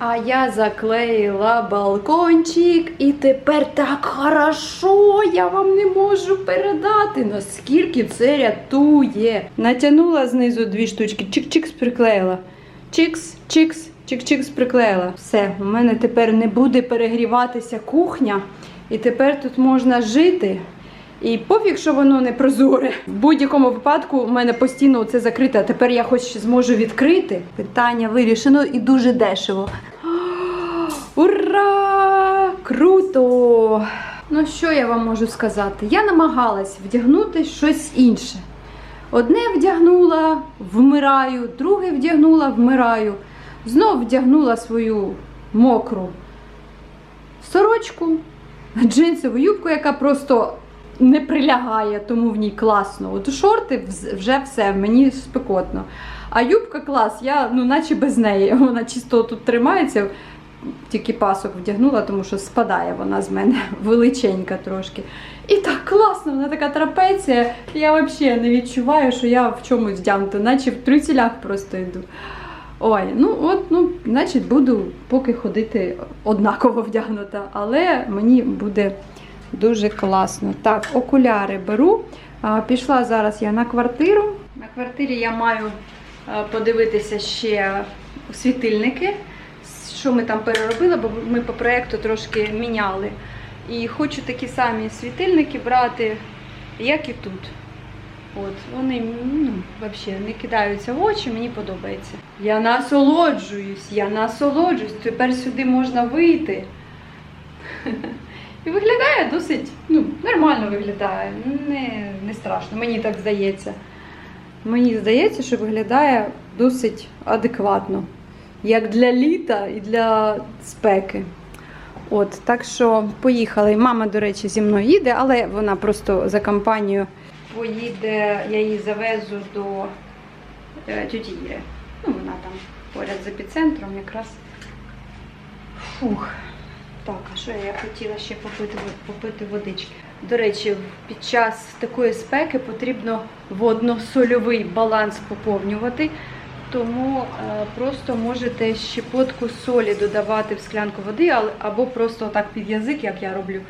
А я заклеїла балкончик, і тепер так хорошо, я вам не можу передати, наскільки це рятує. Натягнула знизу дві штучки, чик-чикс приклеїла. Чикс, чикс, чик-чикс приклеїла. Все, у мене тепер не буде перегріватися кухня, і тепер тут можна жити. І пофіг, що воно не прозоре. В будь-якому випадку у мене постійно це закрите, а тепер я хоч зможу відкрити. Питання вирішено і дуже дешево. Ура! Круто! Ну, що я вам можу сказати? Я намагалась вдягнути щось інше. Одне вдягнула, вмираю, друге вдягнула, вмираю. Знов вдягнула свою мокру сорочку, джинсову юбку, яка просто не прилягає, тому в ній класно. От шорти вже все, мені спекотно. А юбка клас, я ну наче без неї. Вона чисто тут тримається. Тільки пасок вдягнула, тому що спадає вона з мене величенька трошки. І так класно, вона така трапеція. Я взагалі не відчуваю, що я в чомусь вдягнута, наче в трюцілях просто йду. Ой, ну от, ну, значить, буду поки ходити однаково вдягнута, але мені буде дуже класно. Так, окуляри беру. Пішла зараз я на квартиру. На квартирі я маю подивитися ще світильники, що ми там переробили, бо ми по проєкту трошки міняли. І хочу такі самі світильники брати, як і тут. От, вони ну, взагалі не кидаються в очі, мені подобається. Я насолоджуюсь, я насолоджуюсь. Тепер сюди можна вийти. І виглядає досить, ну, нормально виглядає, не, не страшно, мені так здається. Мені здається, що виглядає досить адекватно. Як для літа і для спеки. От, так що поїхали. Мама, до речі, зі мною їде, але вона просто за компанію поїде, я її завезу до е, тіті Іри. Ну, вона там поряд з епіцентром якраз. Фух. Так, а що я хотіла ще попити, попити водички? До речі, під час такої спеки потрібно водно-сольовий баланс поповнювати. Тому е, просто можете щепотку солі додавати в склянку води, або просто так під язик, як я роблю.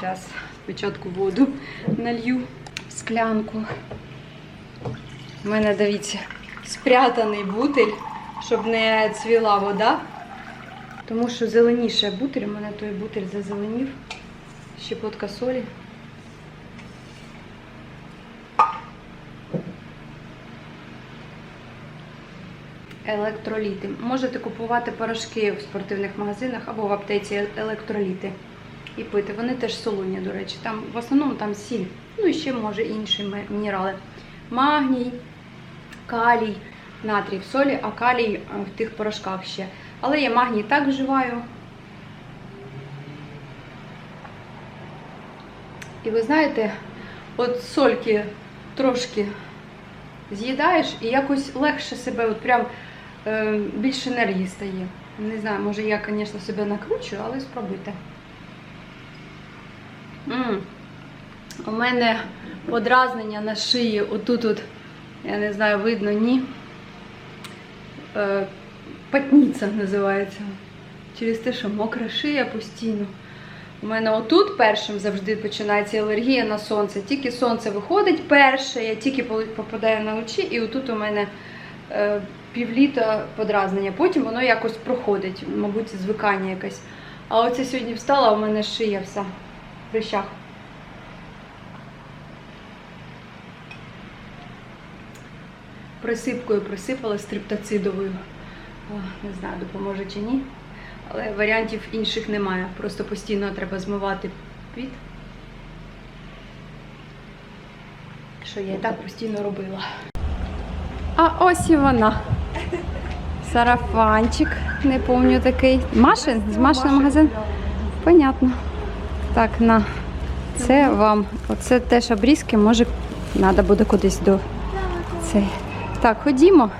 Зараз спочатку воду налью в склянку. У мене, дивіться, спрятаний бутиль, щоб не цвіла вода. Тому що зеленіше бутиль, у мене той бутиль зазеленів. Щепотка солі. Електроліти. Можете купувати порошки в спортивних магазинах або в аптеці електроліти і пити. Вони теж солоні, до речі. Там в основному там сіль. Ну і ще може інші мінерали. Магній, калій, натрій в солі, а калій е, в тих порошках ще. Але я магній так вживаю. І ви знаєте, от сольки трошки з'їдаєш і якось легше себе, от прям е, більше енергії стає. Не знаю, може я, звісно, себе накручую, але спробуйте. м У мене подразнення на шиї, отут, от, я не знаю, видно, ні. Е, патніця називається. Через те, що мокра шия постійно. У мене отут першим завжди починається алергія на сонце. Тільки сонце виходить перше, я тільки попадаю на очі, і отут у мене е, півліта подразнення. Потім воно якось проходить, мабуть, звикання якесь. А оце сьогодні встала, у мене шия вся в прищах. Присипкою присипала стриптоцидовою. Не знаю, допоможе чи ні. Але варіантів інших немає. Просто постійно треба змивати під. Що я і так постійно робила. А ось і вона. Сарафанчик, не пам'ятаю такий. Машин? З Машин магазин? Понятно. Так, на. Це вам. Оце теж обрізки, може, треба буде кудись до цей. Так, ходімо.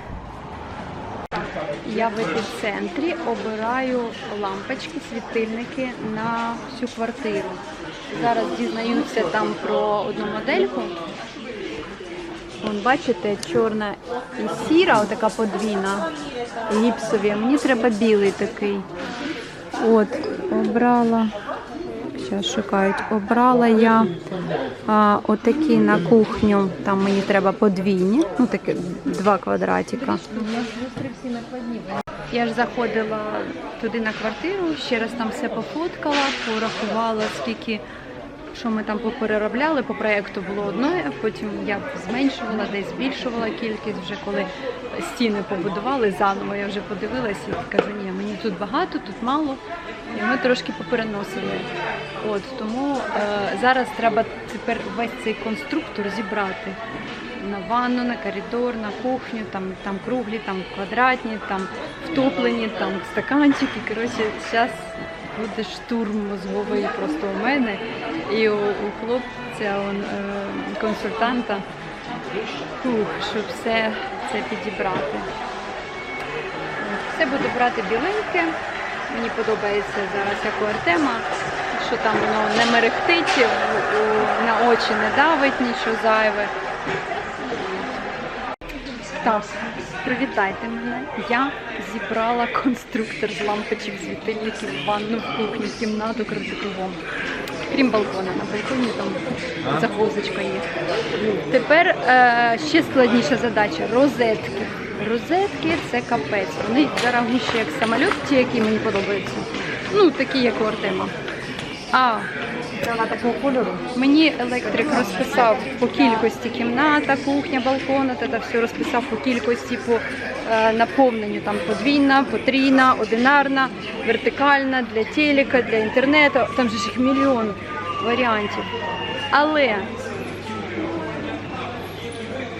Я в епіцентрі обираю лампочки, світильники на всю квартиру. Зараз дізнаюся там про одну модельку. Вон, бачите, чорна і сіра, отака подвійна, гіпсові. Мені треба білий такий. От, обрала. Зараз шукають. Обрала я а, отакі на кухню. Там мені треба подвійні, ну такі два квадратика. Я ж заходила туди на квартиру, ще раз там все пофоткала, порахувала, скільки що ми там попереробляли. По проєкту було одне, потім я зменшувала, десь збільшувала кількість, вже коли стіни побудували заново. Я вже подивилася і кажу, ні, мені тут багато, тут мало. І ми трошки попереносили. От тому е, зараз треба тепер весь цей конструктор зібрати на ванну, на коридор, на кухню, там, там круглі, там квадратні, там втоплені, там стаканчики. Коротше, зараз буде штурм мозговий просто у мене і у, у хлопця, он, е, консультанта, Фух, щоб все це підібрати. Все буду брати біленьке. Мені подобається зараз, як у Артема, що там воно не мерехтить, на очі не давить нічого зайве. Так, привітайте мене. Я зібрала конструктор з лампочок, світильників, ванну, в кухню, кімнату, кругом. Крім балкона. На балконі там загвоздочка є. Тепер е, ще складніша задача розетки. Розетки це капець. Вони дорогущі, як самоліт, ті, які мені подобаються. Ну, такі, як у Артема. А такого кольору. Мені електрик розписав по кількості кімната, кухня, балкон, от це все розписав по кількості по е, наповненню. Там подвійна, потрійна, одинарна, вертикальна, для телека, для інтернету. Там же ж їх мільйон варіантів. Але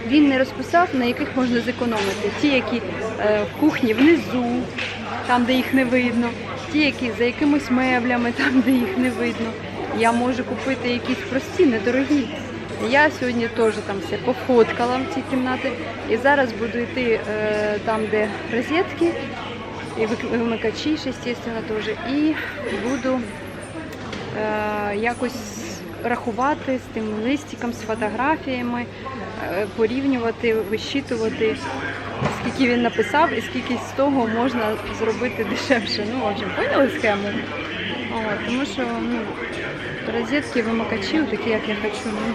він не розписав, на яких можна зекономити. Ті, які е, в кухні внизу, там, де їх не видно, ті, які за якимись меблями, там, де їх не видно. Я можу купити якісь прості, недорогі. Я сьогодні теж там все пофоткала в ці кімнати. І зараз буду йти е, там, де розетки, і вимикачі, звісно, теж. І буду е, якось рахувати з тим листиком, з фотографіями, порівнювати, вищитувати, скільки він написав і скільки з того можна зробити дешевше. Ну, в общем, поняли схему? От, тому що ну, розетки, вимикачі, такі, як я хочу. Ну.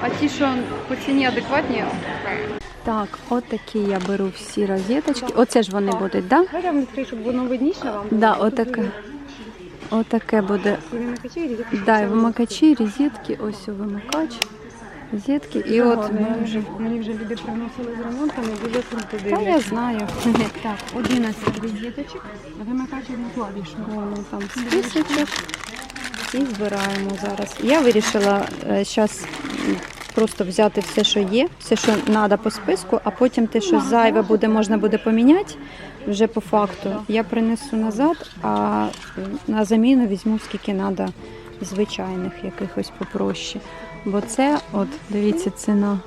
А ті, що по ціні адекватні. Так, от такі я беру всі розеточки. Оце ж вони будуть, так? Да? Я щоб воно видніше вам. Да, отаке. Отаке буде. Вимикачі і розетки, Да, і вимикачі, розетки, ось у вимикач, розетки. І от мені вже, мені вже люди приносили з ремонтом і дуже круто та дивляться. я знаю. Так, 11 розеточок, вимикач одноклавішний. Вон там списочок. І збираємо зараз. Я вирішила зараз просто взяти все, що є, все, що треба по списку, а потім те, що зайве буде, можна буде поміняти вже по факту. Я принесу назад, а на заміну візьму скільки треба звичайних якихось попроще. Бо це, от, дивіться, ціна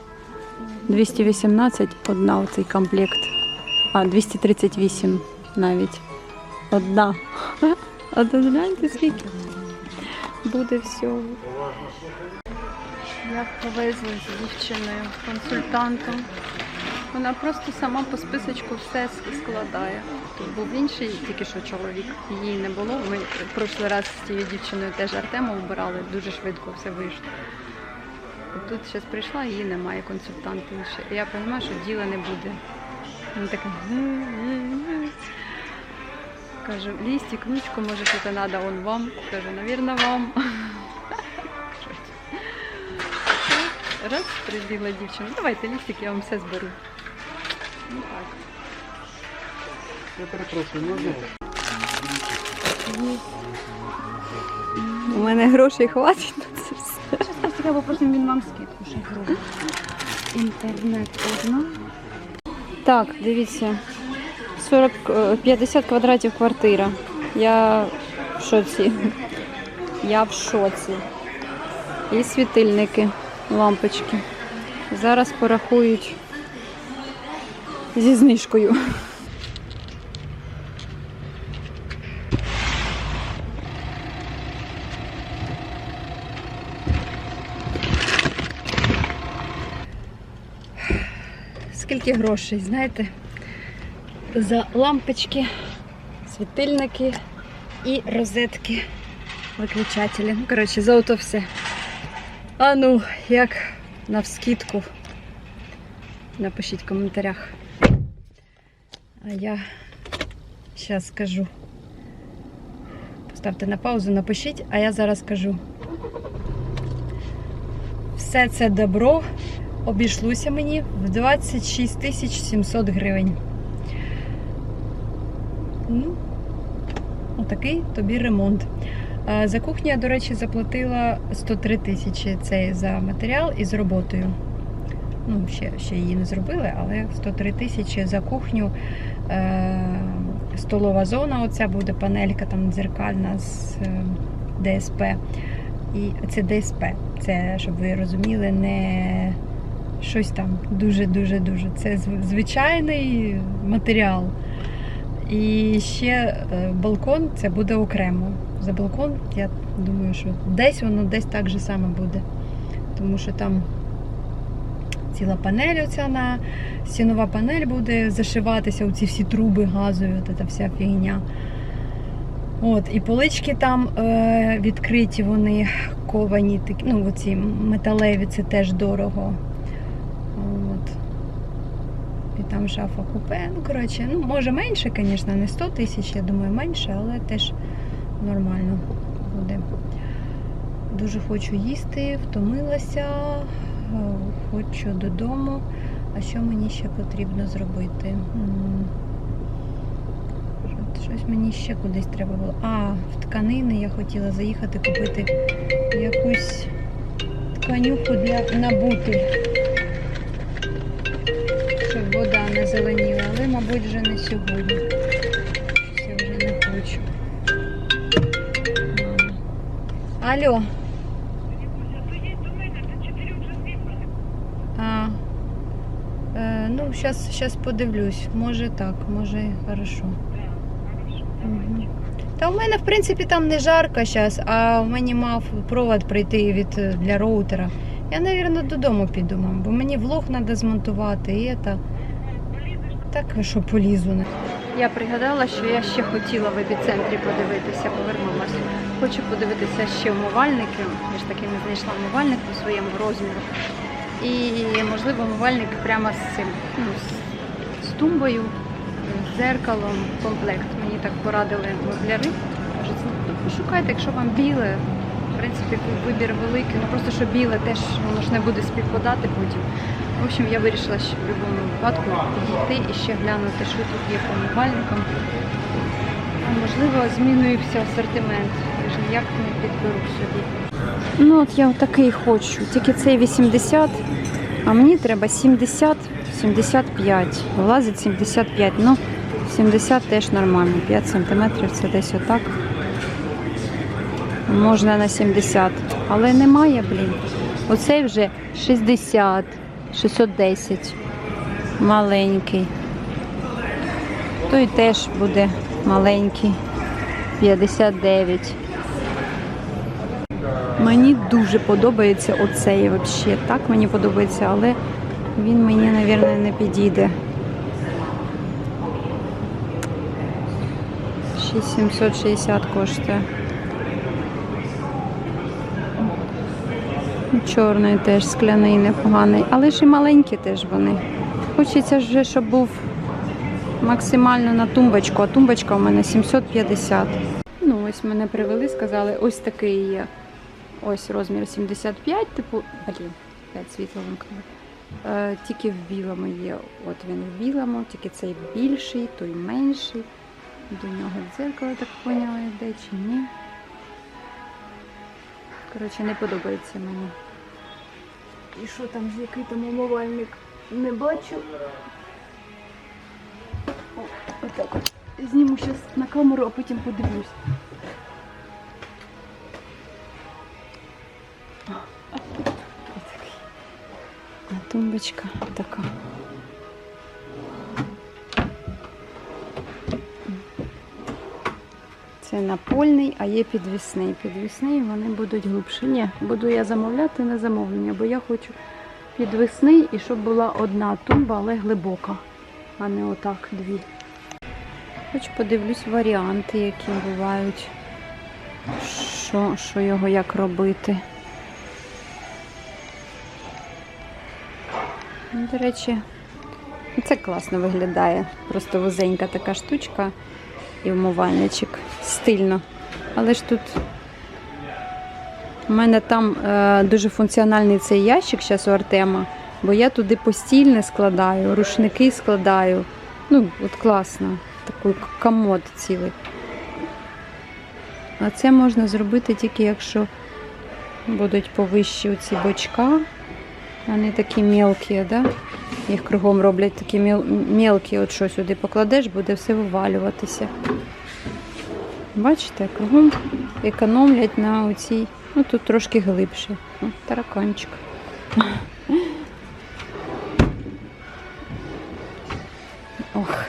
218 одна оцей комплект. А, 238 навіть. Одна. А то гляньте, скільки буде всього. Я повезла з дівчиною, консультантом. Вона просто сама по списочку все складає. Тут був інший, тільки що чоловік. Її не було. Ми в прошлий раз з тією дівчиною теж Артема вбирали, дуже швидко все вийшло. Тут зараз прийшла, її немає консультанта інший. Я розумію, що діла не буде. Він такий. Кажу, лістик, ручку, може, що це треба, он вам. Кажу, навірно, вам. Раз, прибігла дівчина. Давайте лістик, я вам все зберу. Ну так. Я перепрошую, можна? У мене грошей хватить я попросимо він вам скидку, ще зробить. Інтернет одна. Так, дивіться. 40, е, 50 квадратів квартира. Я в шоці. Я в шоці. І світильники, лампочки. Зараз порахують зі знижкою. Скільки грошей, знаєте? За лампочки, світильники і розетки, виключателі. Ну, коротше, за ото все. А ну, як навскидку. Напишіть в коментарях. А я зараз скажу. Поставте на паузу, напишіть, а я зараз скажу. Все це добро обійшлося мені в 26 тисяч 700 гривень. Ну, отакий тобі ремонт. Е, За кухню я, до речі, заплатила 103 тисячі це за матеріал і з роботою. Ну, ще, ще її не зробили, але 103 тисячі за кухню. Е, столова зона, оця буде панелька там дзеркальна з е, ДСП. І це ДСП. Це, щоб ви розуміли, не щось там дуже-дуже дуже. Це звичайний матеріал. І ще е, балкон це буде окремо. За балкон, я думаю, що десь воно десь так же саме буде. Тому що там ціла панель оця на стінова панель буде зашиватися у ці всі труби газові, от ця вся фігня. От, і полички там е, відкриті, вони ковані, такі, ну, оці металеві, це теж дорого. От. І там шафа купе. Ну, коротше, ну, може менше, звісно, не 100 тисяч, я думаю, менше, але теж нормально буде. Дуже хочу їсти, втомилася, е, хочу додому. А що мені ще потрібно зробити? Щось мені ще кудись треба було. А, в тканини я хотіла заїхати купити якусь тканюху для на вода не зеленіла, але, мабуть, вже не сьогодні. Я вже не хочу. Алло. А, е, ну, зараз щас подивлюсь. Може так, може хорошо. Та в мене, в принципі, там не жарко зараз, а в мені мав провод прийти від, для роутера. Я, мабуть, додому піду, мам, бо мені влог треба змонтувати і це. Так, що полізу. Я пригадала, що я ще хотіла в епіцентрі подивитися, повернулася. Хочу подивитися ще вмивальники. Я ж таки не знайшла вмивальник по своєму розміру. І, можливо, умивальник прямо з цим, ну, з, з тумбою, з дзеркалом, комплект. Мені так порадили мебляри. Кажуть, ну, пошукайте, якщо вам біле, в принципі, вибір великий, ну просто що біле теж воно ж не буде співпадати потім. В общем, я вирішила, що в будь-якому випадку підійти і ще глянути, що тут є по умивальникам. А можливо, змінився асортимент. Я ж ніяк не підберу собі. Ну от я такий хочу. Тільки цей 80, а мені треба 70, 75. Влазить 75. Ну, 70 теж нормально. 5 сантиметрів це десь отак. Можна на 70. Але немає, блін. Оцей вже 60, 610. Маленький. Той теж буде маленький. 59. Мені дуже подобається оцей взагалі. Так мені подобається, але він мені, мабуть, не підійде. 6760 коштує. Чорний теж скляний, непоганий, але ж і маленькі теж вони. Хочеться вже, щоб був максимально на тумбочку, а тумбочка у мене 750. Ну, ось мене привели, сказали, ось такий є. Ось розмір 75, типу, блін, п'ять світло вимкнули. Е, тільки в білому є. От він в білому, тільки цей більший, той менший. До нього дзеркало так поняла, йде чи ні. Коротше, не подобається мені. І що там, який там умивальник? Не бачу. О, отак от. Зніму зараз на камеру, а потім подивлюсь. Тумбочка така. Це напольний, а є підвісний. Підвісний вони будуть глибші. Ні, буду я замовляти на замовлення, бо я хочу підвесний і щоб була одна тумба, але глибока, а не отак дві. Хоч подивлюсь варіанти, які бувають. Що, що його як робити. До речі, це класно виглядає. Просто вузенька така штучка і вмивальничок. Стильно. Але ж тут у мене там е, дуже функціональний цей ящик зараз у Артема, бо я туди постільне складаю, рушники складаю. Ну, от класно. Такий комод цілий. А це можна зробити тільки якщо будуть повищі оці бочка. Вони такі мелкі, да? їх кругом роблять такі мелкі, от що сюди покладеш, буде все вивалюватися. Бачите, кругом економлять на оцій, ну тут трошки глибше. О, тараканчик. Ох,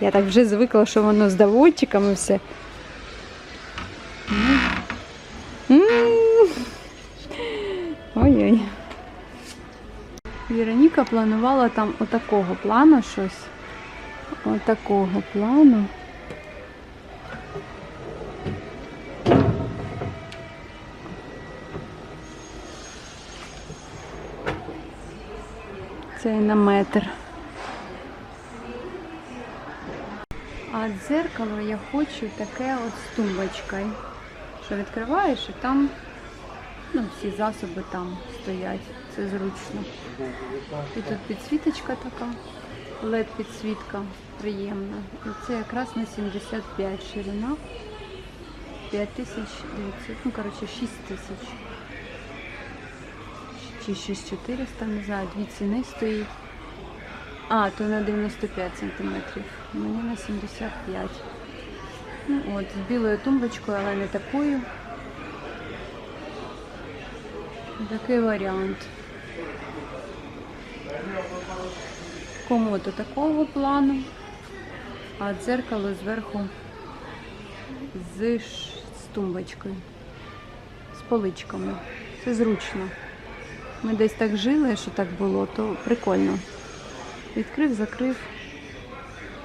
я так вже звикла, що воно з доводчиками все. Ой-ой. Вероніка планувала там отакого плану щось. Отакого плану. Це і на метр. А дзеркало я хочу таке от з тумбочкою. Що відкриваєш і там ну, всі засоби там стоять. Це зручно. І тут підсвіточка така, led підсвітка приємна. І це якраз на 75 ширина. 5900, ну коротше 6 тисяч. Чи 6400, не знаю, дві ціни стоїть. А, то на 95 сантиметрів. Мені на 75. Ну от, з білою тумбочкою, але не такою. Такий варіант. Комод такого плану, а дзеркало зверху з, з тумбочкою, з поличками. Це зручно. Ми десь так жили, що так було, то прикольно. Відкрив, закрив,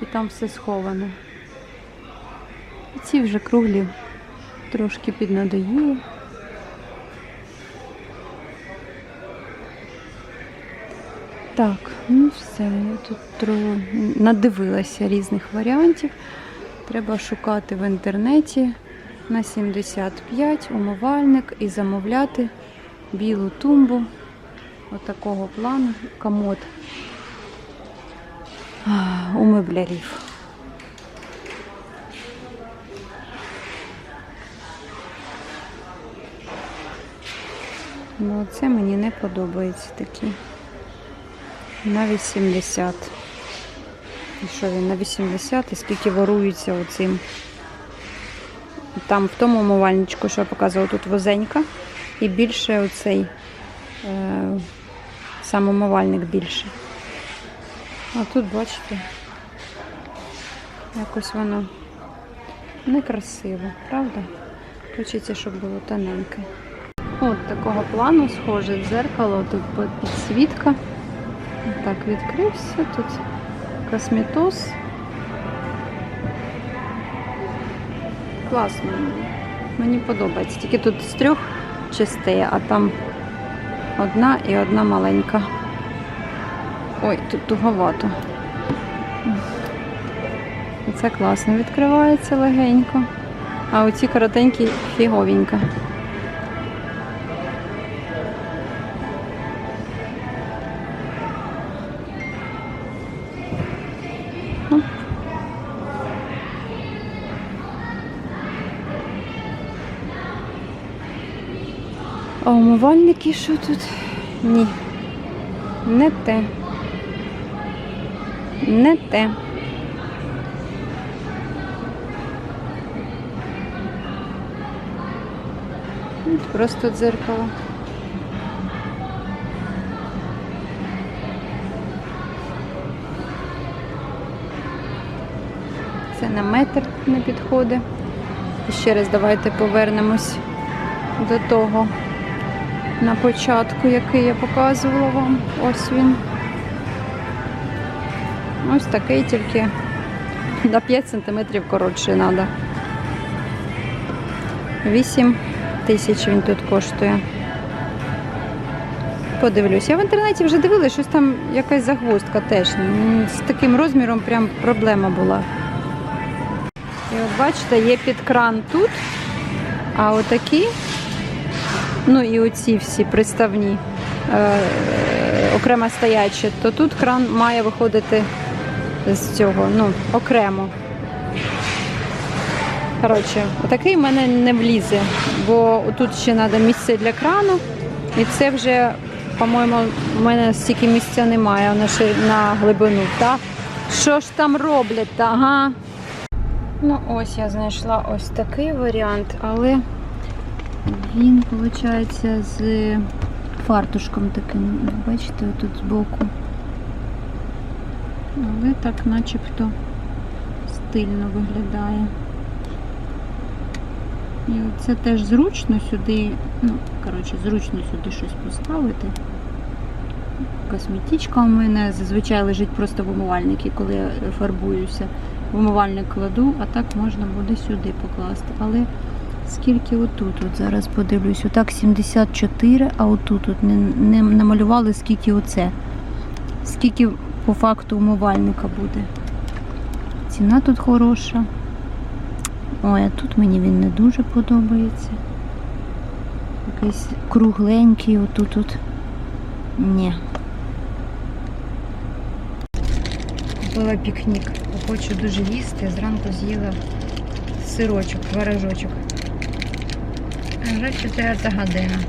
і там все сховано. І ці вже круглі трошки піднадоїли. Так, ну все, я тут тро... надивилася різних варіантів. Треба шукати в інтернеті на 75 умивальник і замовляти білу тумбу отакого плану, комод у меблярів. Ну, це мені не подобається такі. На 80. І що він на 80 і скільки ворується оцим. Там в тому умивальничку, що я показувала, тут возенька. І більше оцей е, сам умивальник більше. А тут, бачите, якось воно некрасиво, правда? Хочеться, щоб було тоненьке. От такого плану схоже дзеркало, тут підсвітка. Так, відкрився тут косметоз. Класно. Мені подобається. Тільки тут з трьох частей, а там одна і одна маленька. Ой, тут туговато. Це класно відкривається легенько. А оці коротенькі фіговенько. Умивальники що тут? Ні. Не те. Не те. Просто дзеркало. Це на метр не підходить. І ще раз давайте повернемось до того. На початку, який я показувала вам. Ось він. Ось такий тільки на 5 см коротше треба. 8 тисяч він тут коштує. Подивлюсь. Я в інтернеті вже дивилася, щось там якась загвоздка теж. З таким розміром прям проблема була. І от бачите, є підкран тут, а отакі, ну і оці всі приставні, е, окремо стоячі, то тут кран має виходити з цього, ну, окремо. Коротше, отакий в мене не влізе, бо тут ще треба місце для крану, і це вже, по-моєму, в мене стільки місця немає на, шир- на глибину. Та? Що ж там роблять? Ага. Ну, ось я знайшла ось такий варіант, але він, виходить, з фартушком таким. Бачите, тут збоку. Але так начебто стильно виглядає. І це теж зручно сюди, ну, коротше, зручно сюди щось поставити. Косметичка у мене зазвичай лежить просто в умивальнику, коли я фарбуюся. В умивальник кладу, а так можна буде сюди покласти. Але скільки отут? От зараз подивлюсь, отак 74, а отут от не, не намалювали, скільки оце. Скільки по факту умивальника буде. Ціна тут хороша. Ой, а тут мені він не дуже подобається. Якийсь кругленький отут. -от. Ні. Купила пікнік. Хочу дуже їсти. Зранку з'їла сирочок, творожочок. Вже четверта година.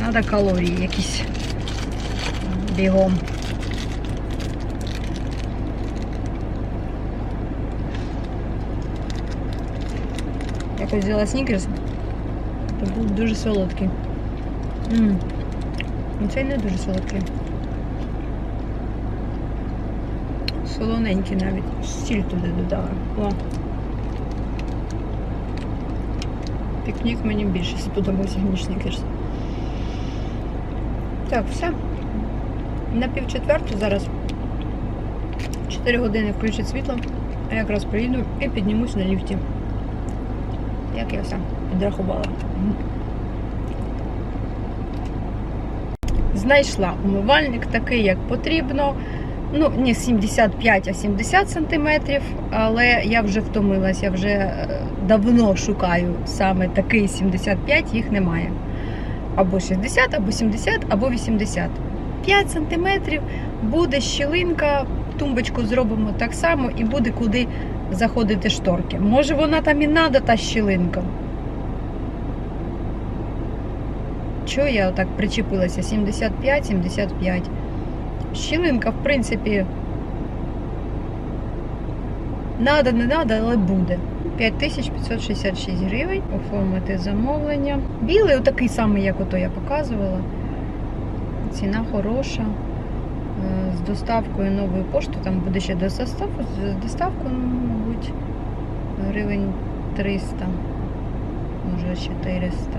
Надо калорії якісь. Бігом. Якось взяла снікерс, то був дуже солодкий. М. Ну, Цей не дуже солодкий. Солоненький навіть. Сіль туди додала. О. Пікнік мені більше сподобався, ніж снікерс. Так, все. На пів четверту зараз. 4 години включить світло, а якраз приїду і піднімусь на ліфті. Як я все підрахувала. Знайшла умивальник такий, як потрібно. Ну, не 75, а 70 сантиметрів, але я вже втомилась, я вже е, давно шукаю саме такий 75, їх немає. Або 60, або 70, або 80. 5 сантиметрів буде щілинка, тумбочку зробимо так само і буде куди заходити шторки. Може вона там і надо, та щілинка. Чого я отак причепилася? 75-75. Щілинка, в принципі, надо, не надо, але буде. 5566 гривень. Оформити замовлення. Білий, отакий самий, як ото я показувала. Ціна хороша. Е, З доставкою нової пошти, там буде ще до доставку, з доставкою, мабуть, гривень 300, може 400.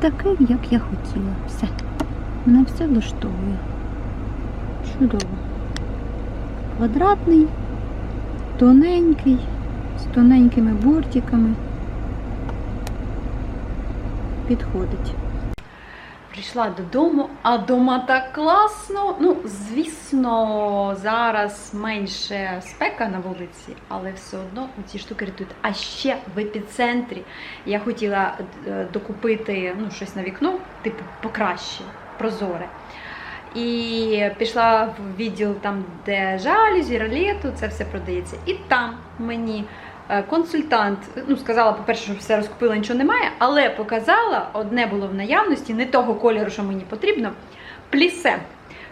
Такий, як я хотіла. Все. Мене все влаштовує. Чудово. Квадратний, тоненький, з тоненькими бортиками. Підходить. Прийшла додому, а дома так класно. Ну, звісно, зараз менше спека на вулиці, але все одно ці штуки рятують. А ще в епіцентрі я хотіла е, докупити ну, щось на вікно, типу покраще, прозоре. І пішла в відділ там, де жалюзі, ролету, це все продається. І там мені е, консультант ну, сказала, по-перше, що все розкупила, нічого немає, але показала, одне було в наявності, не того кольору, що мені потрібно. Плісе.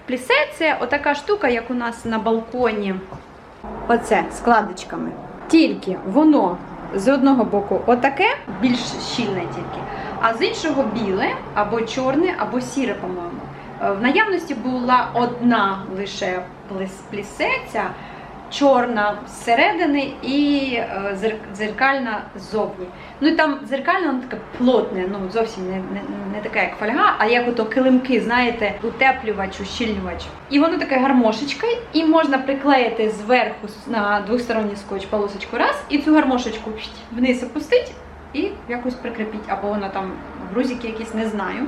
Плісе це отака штука, як у нас на балконі. Оце складочками. Тільки воно з одного боку отаке, більш щільне тільки, а з іншого біле, або чорне, або сіре, по-моєму. Е, В наявності була одна лише плісеця, чорна зсередини і е, зер- дзеркальна ззовні. Ну і там дзеркальна воно таке плотне, ну зовсім не, не, не таке, як фольга, а як ото килимки, знаєте, утеплювач, ущільнювач. І воно таке гармошечка, і можна приклеїти зверху на двосторонній скотч полосочку раз, і цю гармошечку вниз опустить і якось прикріпіть, або воно там грузики якісь не знаю.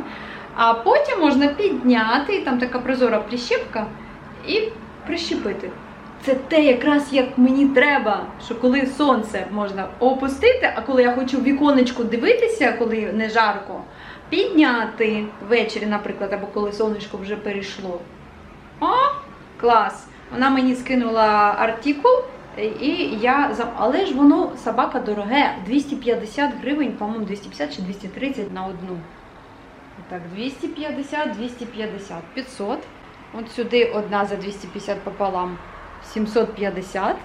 А потім можна підняти, і там така прозора прищепка, і прищепити. Це те, якраз як мені треба, що коли сонце можна опустити, а коли я хочу віконечку дивитися, коли не жарко, підняти ввечері, наприклад, або коли сонечко вже перейшло. О, клас! Вона мені скинула артикул, і я але ж воно собака дороге, 250 гривень, по-моєму, 250 чи 230 на одну. Так, 250, 250, 500. От сюди одна за 250 пополам 750.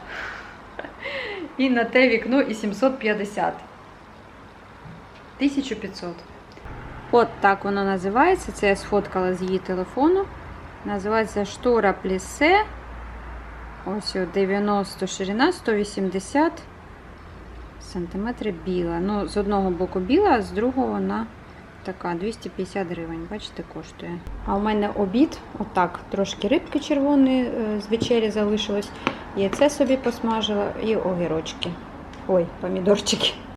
І на те вікно і 750. 1500. От так воно називається. Це я сфоткала з її телефону. Називається штора плісе. Ось 90 ширина, 180 сантиметри біла. Ну, з одного боку біла, а з другого вона така 250 гривень. Бачите, коштує. А у мене обід, отак, трошки рибки червоної е, з вечері залишилось. Яйце собі посмажила і огірочки. Ой, помідорчики.